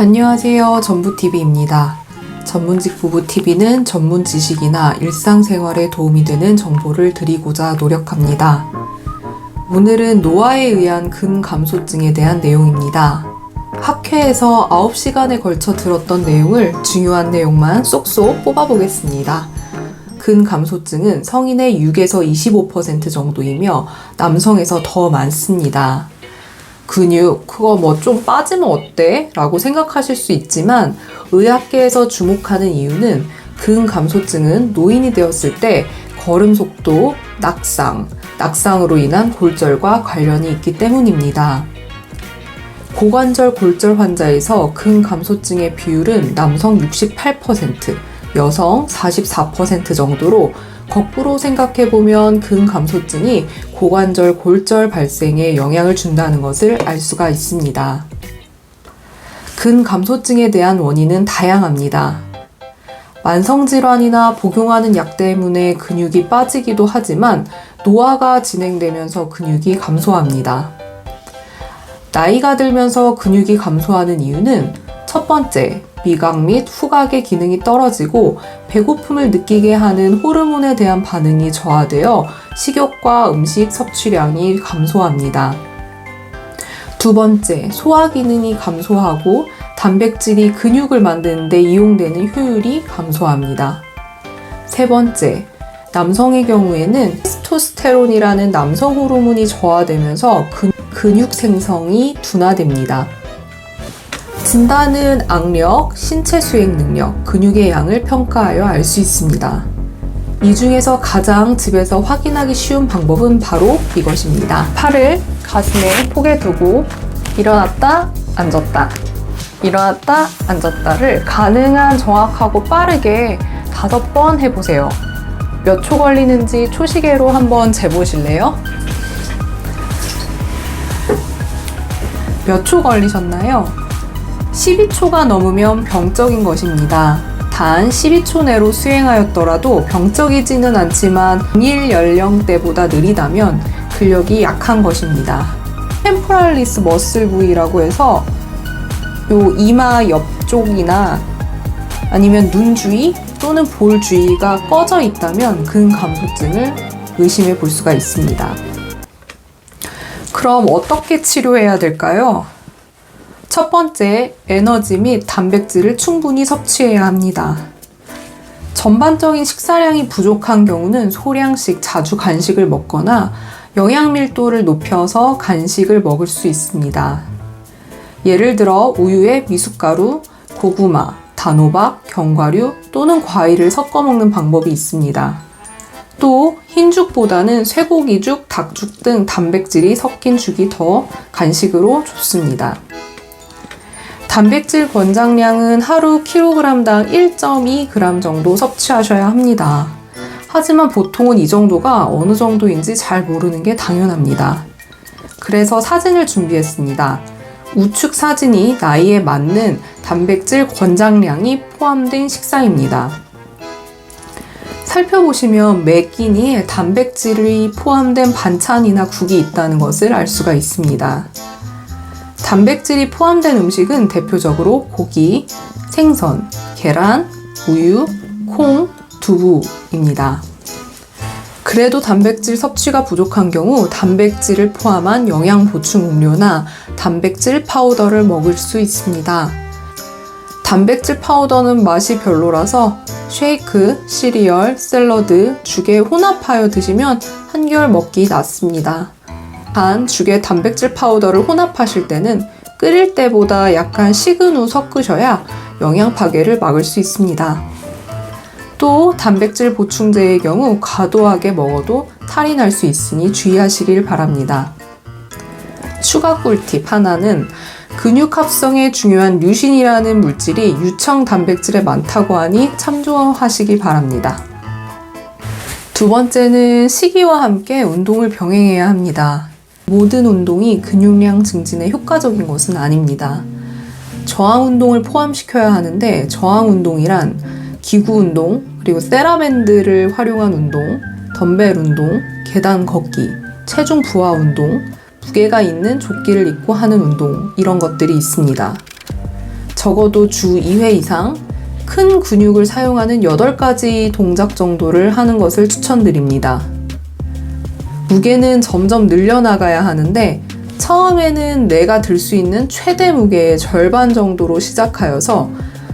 안녕하세요. 전부TV입니다. 전문직 부부TV는 전문 지식이나 일상생활에 도움이 되는 정보를 드리고자 노력합니다. 오늘은 노화에 의한 근감소증에 대한 내용입니다. 학회에서 9시간에 걸쳐 들었던 내용을 중요한 내용만 쏙쏙 뽑아보겠습니다. 근감소증은 성인의 6에서 25% 정도이며 남성에서 더 많습니다. 근육, 그거 뭐 좀 빠지면 어때? 라고 생각하실 수 있지만 의학계에서 주목하는 이유는 근감소증은 노인이 되었을 때 걸음 속도, 낙상, 낙상으로 인한 골절과 관련이 있기 때문입니다. 고관절 골절 환자에서 근감소증의 비율은 남성 68%, 여성 44% 정도로 거꾸로 생각해보면 근감소증이 고관절 골절 발생에 영향을 준다는 것을 알 수가 있습니다. 근감소증에 대한 원인은 다양합니다. 만성질환이나 복용하는 약 때문에 근육이 빠지기도 하지만 노화가 진행되면서 근육이 감소합니다. 나이가 들면서 근육이 감소하는 이유는 첫 번째, 미각 및 후각의 기능이 떨어지고 배고픔을 느끼게 하는 호르몬에 대한 반응이 저하되어 식욕과 음식 섭취량이 감소합니다. 두 번째, 소화 기능이 감소하고 단백질이 근육을 만드는데 이용되는 효율이 감소합니다. 세 번째, 남성의 경우에는 테스토스테론이라는 남성 호르몬이 저하되면서 근, 근육 생성이 둔화됩니다. 진단은 악력, 신체 수행 능력, 근육의 양을 평가하여 알 수 있습니다. 이 중에서 가장 집에서 확인하기 쉬운 방법은 바로 이것입니다. 팔을 가슴에 포개 두고 일어났다, 앉았다, 일어났다, 앉았다를 가능한 정확하고 빠르게 다섯 번 해보세요. 몇 초 걸리는지 초시계로 한번 재보실래요? 몇 초 걸리셨나요? 12초가 넘으면 병적인 것입니다. 단 12초 내로 수행하였더라도 병적이지는 않지만 동일 연령대보다 느리다면 근력이 약한 것입니다. 템포랄리스 머슬 부위라고 해서 요 이마 옆쪽이나 아니면 눈 주위 또는 볼 주위가 꺼져 있다면 근감소증을 의심해 볼 수가 있습니다. 그럼 어떻게 치료해야 될까요? 첫 번째, 에너지 및 단백질을 충분히 섭취해야 합니다. 전반적인 식사량이 부족한 경우는 소량씩 자주 간식을 먹거나 영양 밀도를 높여서 간식을 먹을 수 있습니다. 예를 들어 우유에 미숫가루, 고구마, 단호박, 견과류 또는 과일을 섞어 먹는 방법이 있습니다. 또 흰죽보다는 쇠고기죽, 닭죽 등 단백질이 섞인 죽이 더 간식으로 좋습니다. 단백질 권장량은 하루 킬로그램당 1.2g 정도 섭취하셔야 합니다. 하지만 보통은 이 정도가 어느 정도인지 잘 모르는 게 당연합니다. 그래서 사진을 준비했습니다. 우측 사진이 나이에 맞는 단백질 권장량이 포함된 식사입니다. 살펴보시면 매 끼니에 단백질이 포함된 반찬이나 국이 있다는 것을 알 수가 있습니다. 단백질이 포함된 음식은 대표적으로 고기, 생선, 계란, 우유, 콩, 두부입니다. 그래도 단백질 섭취가 부족한 경우 단백질을 포함한 영양 보충 음료나 단백질 파우더를 먹을 수 있습니다. 단백질 파우더는 맛이 별로라서 쉐이크, 시리얼, 샐러드, 죽에 혼합하여 드시면 한결 먹기 낫습니다. 단 죽에 단백질 파우더를 혼합하실 때는 끓일 때보다 약간 식은 후 섞으셔야 영양 파괴를 막을 수 있습니다. 또 단백질 보충제의 경우 과도하게 먹어도 탈이 날 수 있으니 주의하시길 바랍니다. 추가 꿀팁 하나는 근육 합성에 중요한 류신이라는 물질이 유청 단백질에 많다고 하니 참조하시기 바랍니다. 두 번째는 시기와 함께 운동을 병행해야 합니다. 모든 운동이 근육량 증진에 효과적인 것은 아닙니다. 저항 운동을 포함시켜야 하는데 저항 운동이란 기구 운동, 그리고 세라밴드를 활용한 운동, 덤벨 운동, 계단 걷기, 체중 부하 운동, 무게가 있는 조끼를 입고 하는 운동, 이런 것들이 있습니다. 적어도 주 2회 이상 큰 근육을 사용하는 8가지 동작 정도를 하는 것을 추천드립니다. 무게는 점점 늘려나가야 하는데 처음에는 내가 들 수 있는 최대 무게의 절반 정도로 시작하여서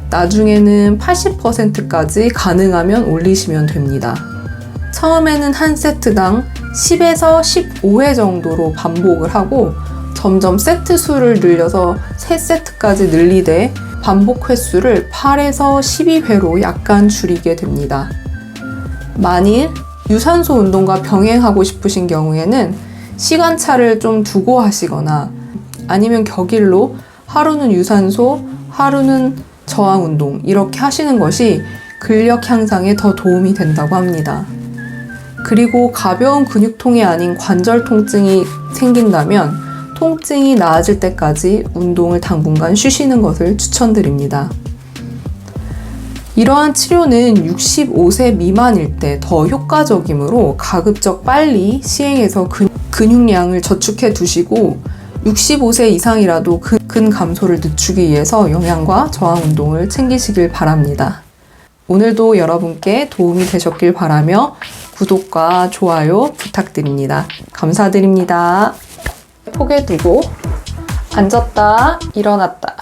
나중에는 80%까지 가능하면 올리시면 됩니다. 처음에는 한 세트당 10에서 15회 정도로 반복을 하고 점점 세트 수를 늘려서 3세트까지 늘리되 반복 횟수를 8에서 12회로 약간 줄이게 됩니다. 만일 유산소 운동과 병행하고 싶으신 경우에는 시간차를 좀 두고 하시거나 아니면 격일로 하루는 유산소, 하루는 저항 운동 이렇게 하시는 것이 근력 향상에 더 도움이 된다고 합니다. 그리고 가벼운 근육통이 아닌 관절 통증이 생긴다면 통증이 나아질 때까지 운동을 당분간 쉬시는 것을 추천드립니다. 이러한 치료는 65세 미만일 때 더 효과적이므로 가급적 빨리 시행해서 근, 근육량을 저축해 두시고 65세 이상이라도 근, 근 감소를 늦추기 위해서 영양과 저항 운동을 챙기시길 바랍니다. 오늘도 여러분께 도움이 되셨길 바라며 구독과 좋아요 부탁드립니다. 감사드립니다. 포개 두고 앉았다 일어났다